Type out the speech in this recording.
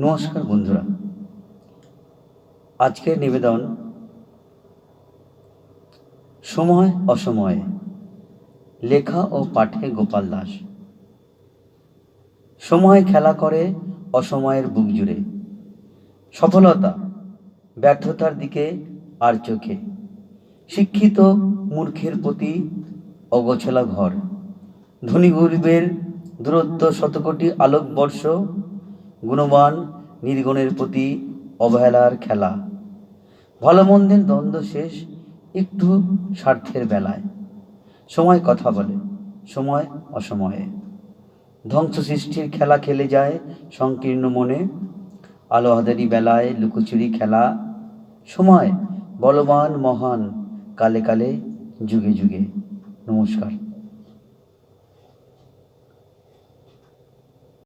নমস্কার বন্ধুরা। আজকের নিবেদন সময় অসময়ে। লেখা ও পাঠে গোপাল দাস। সময় খেলা করে অসময়ের বুক জুড়ে। সফলতা, ব্যর্থতার দিকে আর চোখে। শিক্ষিত মূর্খের প্রতি অগোছলা ঘর। ধনী গরিবের দূরত্ব শতকোটি আলোকবর্ষ গুণবান, নির্গুণের প্রতি অবহেলার খেলা। ভালো মন্দের দ্বন্দ্ব শেষ একটু স্বার্থের বেলায়। সময় কথা বলে, সময় অসময়ে। ধ্বংস সৃষ্টির খেলা খেলে যায় সংকীর্ণ মনে। আলো হাজারি বেলায় লুকোচুরি খেলা। সময় বলবান মহান, কালে কালে যুগে যুগে। নমস্কার।